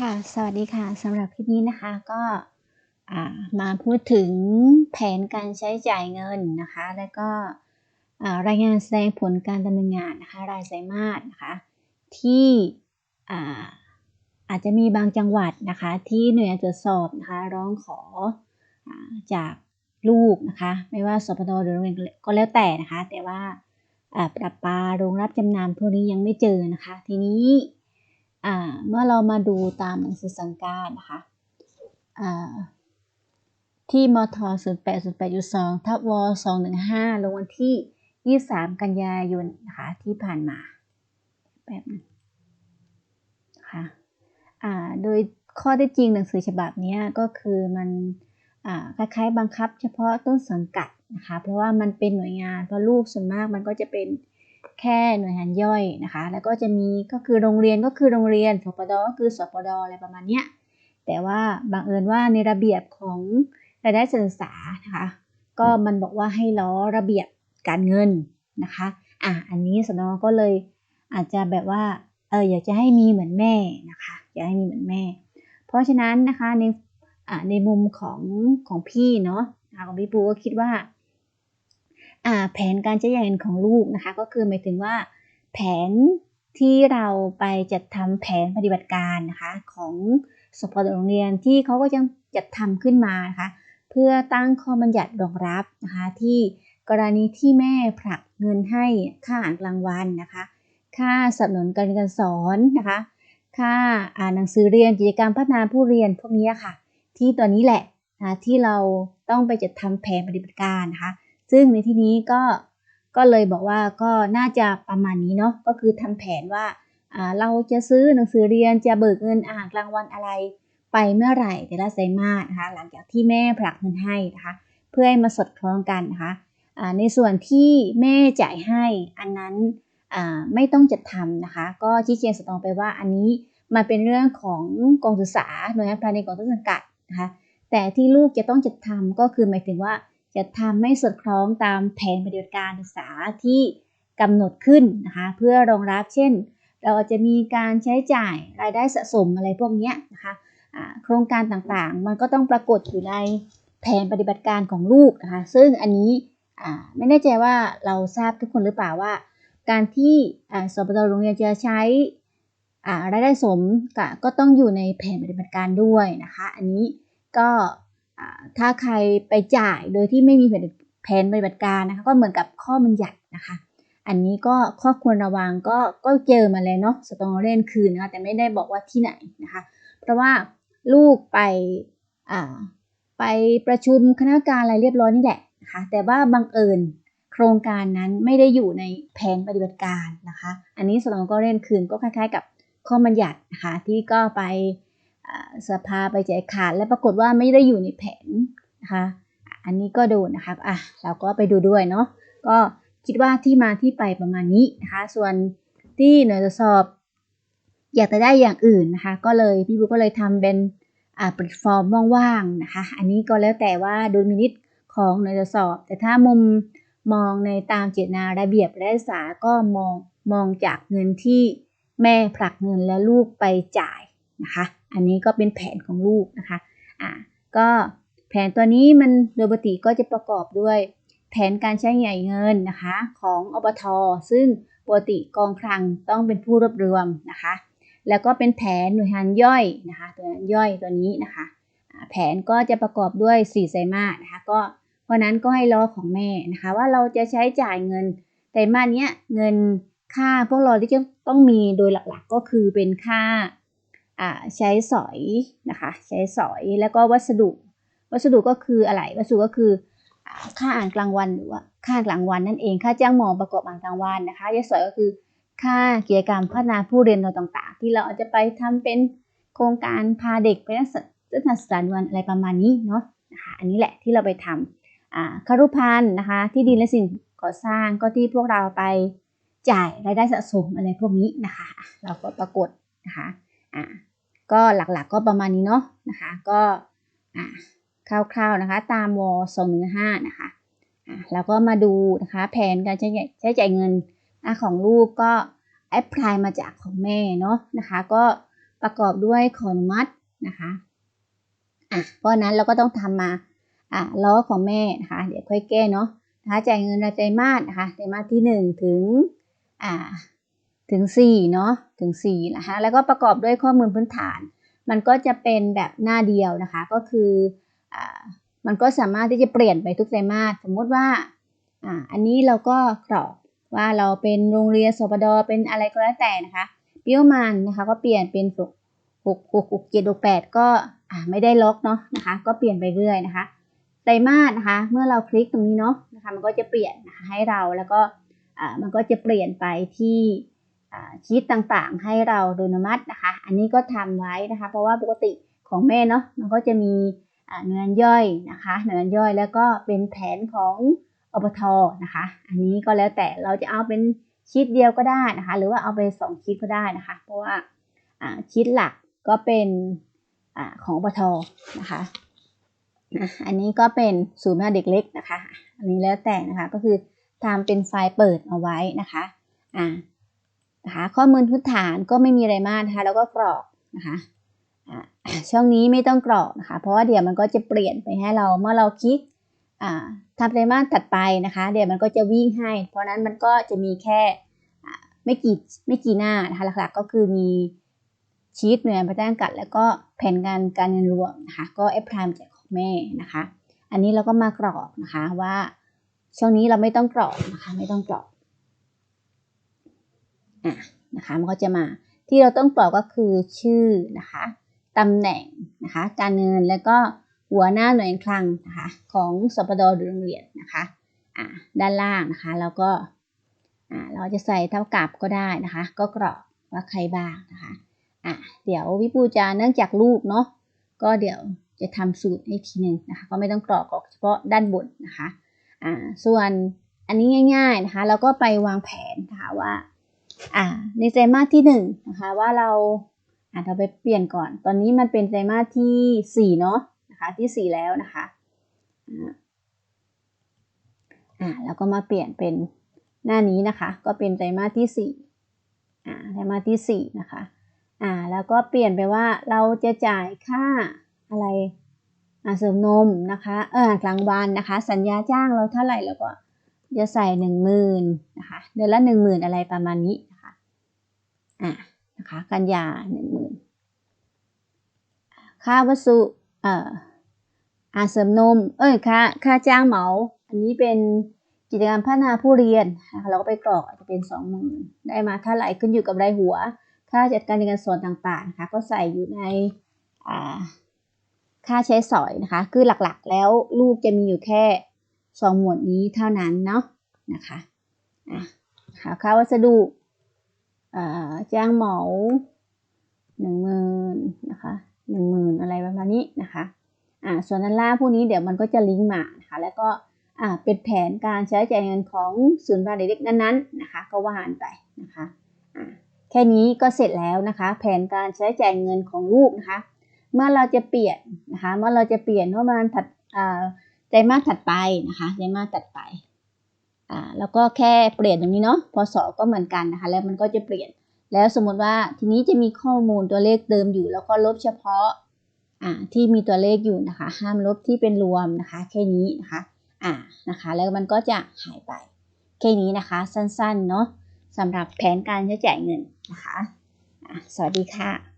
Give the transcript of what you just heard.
ค่ะ สวัสดีค่ะสำหรับคลิปนี้นะคะก็มาพูดถึงแผนการใช้จ่ายเงินนะคะ แล้วก็รายงานแสดงผลการดำเนินงานนะคะรายไตรมาสนะคะที่อาจจะมีบางจังหวัดนะคะที่หน่วยงานตรวจสอบนะคะร้องขออจากลูกนะคะไม่ว่าสปทหรือโรงเรียนก็แล้วแต่นะคะ แต่ว่าปรับปาโรงรับจำนำพวกนี้ยังไม่เจอนะคะ ทีนี้ เมื่อเรามาดูตามหนังสือสังการนะคะที่มท0 8 0 8 2ทับว215 ลงวันที่ 23 กันยายนนะคะที่ผ่านมาแบบนึงค่ะโดยข้อที่จริงหนังสือฉบับนี้ก็คือมันคล้ายๆ บังคับเฉพาะต้นสังกัดนะคะเพราะว่ามันเป็นหน่วยงานเพราะลูกส่วนมากมันก็จะเป็น แค่หน่วยงานย่อยนะคะ แล้วก็จะมีก็คือโรงเรียนก็คือโรงเรียนสปดก็คือสปดอะไรประมาณเนี้ยแต่ว่าบังเอิญว่าในระเบียบของรายได้ศึกษานะคะก็มันบอกว่าให้ล้อระเบียบการเงินนะคะอะอันนี้สนอก็เลยอาจจะแบบว่าเอออยากจะให้มีเหมือนแม่นะคะอยากให้มีเหมือนแม่ เพราะฉะนั้นนะคะในในมุมของของพี่เนาะของพี่ปูก็คิดว่า แผนการใช้จ่ายเงินของลูกนะคะ ก็คือหมายถึงว่า แผนที่เราไปจัดทำแผนปฏิบัติการนะคะของสปอร์ตโรงเรียนที่เขาก็ยังจัดทำขึ้นมานะคะเพื่อตั้งข้อบัญญัติรองรับนะคะที่กรณีที่แม่ผลักเงินให้ค่าอาหารกลางวันนะคะ ค่าสนับสนุนการเรียนการสอนนะคะ ค่าอ่านหนังสือเรียนกิจกรรมพัฒนาผู้เรียนพวกนี้ค่ะ ที่ตัวนี้แหละนะที่เราต้องไปจัดทำแผนปฏิบัติการนะคะ ซึ่งในที่นี้ก็ก็เลยบอกว่าก็น่าจะประมาณนี้เนาะก็คือทำแผนว่าเราจะซื้อหนังสือเรียนจะเบิกเงินอาหารกลางวันอะไรไปเมื่อไหร่แต่ละไตรมาสนะคะหลังจากที่แม่ผลักเงินให้นะคะเพื่อให้มาสดคล้องกันนะคะในส่วนที่แม่จ่ายให้อันนั้นไม่ต้องจัดทำนะคะ ก็ชี้แจงสตองไปว่าอันนี้มาเป็นเรื่องของกองศึกษาหน่วยงานภายในกองทุนสังกัดนะคะแต่ที่ลูกจะต้องจัดทำก็คือหมายถึงว่า จะทำให้สอดคล้องตามแผนปฏิบัติการศึกษาที่กำหนดขึ้นนะคะเพื่อรองรับเช่น เราจะมีการใช้จ่ายรายได้สะสมอะไรพวกนี้นะคะโครงการต่างๆ มันก็ต้องปรากฏอยู่ในแผนปฏิบัติการของลูกนะคะซึ่งอันนี้ไม่แน่ใจว่าเราทราบทุกคนหรือเปล่าว่า การที่สปตโรงเรียนจะใช้รายได้สมก็ต้องอยู่ในแผนปฏิบัติการด้วยนะคะ อันนี้ก็ ถ้าใครไปจ่ายโดยที่ไม่มีแผนปฏิบัติการนะคะก็เหมือนกับข้อบัญญัตินะคะ อันนี้ก็ข้อควรระวังก็ก็เจอมาเลยเนาะสตองเล่นคืนนะคะแต่ไม่ได้บอกว่าที่ไหนนะคะ เพราะว่าลูกไปไปประชุมคณะการอะไรเรียบร้อยนี่แหละนะคะแต่ว่าบังเอิญโครงการนั้นไม่ได้อยู่ในแผนปฏิบัติการนะคะ อันนี้สตองก็เล่นคืนก็คล้ายๆ กับข้อบัญญัตินะคะที่ก็ไป สภาไปแจกขาดและปรากฏว่าไม่ได้อยู่ในแผนนะคะอันนี้ก็โดนนะคะอะเราก็ไปดูด้วยเนาะก็คิดว่าที่มาที่ไปประมาณนี้นะคะส่วนที่หน่วยตรวจสอบ อยากจะได้อย่างอื่นนะคะก็เลยพี่บุ๊กก็เลยทำเป็นอ่าแพลตฟอร์มว่างๆนะคะอันนี้ก็แล้วแต่ว่าดูมินิตของหน่วยตรวจสอบ แต่ถ้ามุมมองในตามเจตนาระเบียบและสาก็มองมองจากเงินที่แม่ผลักเงินและลูกไปจ่ายนะคะ อันนี้ก็เป็นแผนของลูกนะคะอ่าก็แผนตัวนี้มันโดยปกติก็จะประกอบด้วย แผนการใช้ใหญ่เงินนะคะของอบทซึ่งปกติกองคลังต้องเป็นผู้รวบรวมนะคะ แล้วก็เป็นแผนหน่วยงานย่อยนะคะตัวย่อยตัวนี้นะคะ แผนก็จะประกอบด้วย4ไตรมาสนะคะก็เพราะนั้นก็ให้รอของแม่นะคะ ว่าเราจะใช้จ่ายเงินไตรมาสนี้เงินค่าพวกเราที่จะต้องมีโดยหลักๆ ก็คือเป็นค่า ใช้สอยนะคะใช้สอยแล้วก็วัสดุ วัสดุก็คืออะไรวัสดุก็คือค่าอ่านกลางวันหรือว่าค่ากลางวันนั่นเองค่าจ้างหมอประกอบอ่านกลางวันนะคะยาสอยก็คือค่ากิจกรรมพัฒนาผู้เรียนเราต่างๆ ที่เราอาจจะไปทำเป็นโครงการพาเด็กไปนักศึกษาวันอะไรประมาณนี้เนาะนะคะอันนี้แหละที่เราไปทำอ่าคารุพันธ์นะคะที่ดินและสิ่งก่อสร้างก็ที่พวกเราไปจ่ายรายได้สะสมอะไรพวกนี้นะคะ เราก็ปรากฏนะคะอ่า ก็หลักๆกก็ประมาณนี้เนาะนะคะก็คร่าวๆนะคะ ตามว215นะคะแล้วก็มาดูนะคะแผนการใช้ใช้จ่ายเงินของลูกก็แอปพลายมาจากของแม่เนาะนะคะ ก็ประกอบด้วยขออนุมัตินะคะอะเพราะนั้นเราก็ต้องทำมาอะล้อของแม่นะคะ เดี๋ยวค่อยแก้เนาะนะคะจ่ายเงินรายไตรมาสนะคะไตรมาสที่หนึ่งถึงอ่า ถึงสี่เนาะถึงสี่นะคะแล้วก็ประกอบด้วยข้อมูลพื้นฐาน มันก็จะเป็นแบบหน้าเดียวนะคะก็คืออมันก็สามารถที่จะเปลี่ยนไปทุกไตรมาสสมมติว่าออันนี้เราก็กรอกว่าเราเป็นโรงเรียนสปดเป็นอะไรก็แล้วแต่นะคะเปี้ยวมันนะคะก็เปลี่ยนเป็นหกหกหกหกเจ็ดหกแปดก็ไม่ได้ล็อกเนาะนะคะก็เปลี่ยนไปเรื่อยนะคะไตรมาสนะคะเมื่อเราคลิกตรงนี้เนาะนะคะมันก็จะเปลี่ยนะะให้เราแล้วก็มันก็จะเปลี่ยนไปที่ ชีตต่างๆ ให้เราโดยอนมัตินะคะ อันนี้ก็ทำไว้นะคะ เพราะว่าปกติของแม่เนาะมันก็จะมีอ่าหน่วยงานย่อยนะคะหน่วยงานย่อยแล้วก็เป็นแผนของอบทนะคะ อันนี้ก็แล้วแต่เราจะเอาเป็นชีตเดียวก็ได้นะคะ หรือว่าเอาไปสองชีตก็ได้นะคะ เพราะว่าชีตหลักก็เป็นอของอบทนะคะอันนี้ก็เป็นศูนย์พัฒนาเด็กเล็กนะคะ อันนี้แล้วแต่นะคะก็คือทำเป็นไฟล์เปิดเอาไว้นะคะอ่า นะคะข้อมูลพื้นฐานก็ไม่มีอะไรมากนะคะ แล้วก็กรอกนะคะช่องนี้ไม่ต้องกรอกนะคะ เพราะว่าเดี๋ยวมันก็จะเปลี่ยนไปให้เราเมื่อเราคลิกทำไตรมาสถัดไปนะคะ เดี๋ยวมันก็จะวิ่งให้ เพราะนั้นมันก็จะมีแค่ไม่กี่ไม่กี่หน้านะคะหลักๆก็คือมีชีตหน่วยงานประจำกัด แล้วก็แผนการการเงินรวมนะคะก็แอปพลายจากของแม่นะคะ อันนี้เราก็มากรอกนะคะว่าช่วงนี้เราไม่ต้องกรอกนะคะไม่ต้องกรอก อะนะคะมันก็จะมาที่เราต้องกรอกก็คือชื่อนะคะตำแหน่งนะคะการเงินแล้วก็หัวหน้าหน่วยคลังนะคะของสปดหรือโรงเรียนนะคะอ่าด้านล่างนะคะแล้วก็อ่าเราจะใส่เท่ากับก็ได้นะคะ ก็กรอกว่าใครบ้างนะคะอะเดี๋ยววิปูจะเนื่องจากรูปเนาะก็เดี๋ยวจะทำสูตรให้ทีหนึ่งนะคะก็ไม่ต้องกรอกออกเฉพาะด้านบนนะคะอ่าส่วนอันนี้ง่าย ๆนะคะ เราก็ไปวางแผนนะคะว่า อ่าในไตรมาสที่หนึ่งนะคะว่าเราอ่าเราไปเปลี่ยนก่อน ตอนนี้มันเป็นไตรมาสที่สี่เนาะนะคะที่สี่แล้วนะคะอ่าอ่าแล้วก็มาเปลี่ยนเป็นหน้านี้นะคะ ก็เป็นไตรมาสที่สี่อ่าไตรมาสที่สี่นะคะอ่าแล้วก็เปลี่ยนไปว่าเราจะจ่ายค่าอะไรอ่าเสริมนมนะคะเออกลางวันนะคะ สัญญาจ้างเราเท่าไหร่แล้วก็จะใส่หนึ่งหมื่นนะคะเดือนละหนึ่งหมื่นอะไรประมาณนี้ นะคะอ่านะคะกันยาหนึ่งหมื่นค่าวัสดุเอ่ออาเสริมนม เอ้ยค่าค่าจ้างเหมา อันนี้เป็นกิจกรรมพัฒนาผู้เรียนนะคะเราก็ไปกรอกอาจจะเป็นสองหมื่นได้มาเท่าไหร่ขึ้นอยู่กับรายหัว ค่าจัดการเรียนการสอนต่างๆนะคะก็ใส่อยู่ในอ่าค่าใช้สอยนะคะ คือหลักๆแล้วลูกจะมีอยู่แค่สองหมวดนี้เท่านั้นเนาะนะคะอะค่าวัสดุ จ้างเหมาหนึ่งหมื่นนะคะหนึ่งหมื่นอะไรประมาณนี้นะคะอ่าส่วนด้านล่างพวกนี้เดี๋ยวมันก็จะลิงก์มานะคะแล้วก็อ่าเป็นแผนการใช้จ่ายเงินของศูนย์บาลเด็กๆนั้นๆนะคะก็ว่านไปนะคะอ่าแค่นี้ก็เสร็จแล้วนะคะ แผนการใช้จ่ายเงินของลูกนะคะ เมื่อเราจะเปลี่ยนนะคะเมื่อเราจะเปลี่ยนเมื่อมันถัดไตรมาสถัดไปนะคะไตรมาสถัดไป อ่าแล้วก็แค่เปลี่ยนตรงนี้เนาะพศก็เหมือนกันนะคะ แล้วมันก็จะเปลี่ยน แล้วสมมติว่าทีนี้จะมีข้อมูลตัวเลขเดิมอยู่ แล้วก็ลบเฉพาะอ่าที่มีตัวเลขอยู่นะคะ ห้ามลบที่เป็นรวมนะคะ แค่นี้นะคะอ่านะคะ แล้วมันก็จะหายไป แค่นี้นะคะ สั้นๆเนาะสำหรับแผนการใช้จ่ายเงินนะคะ สวัสดีค่ะ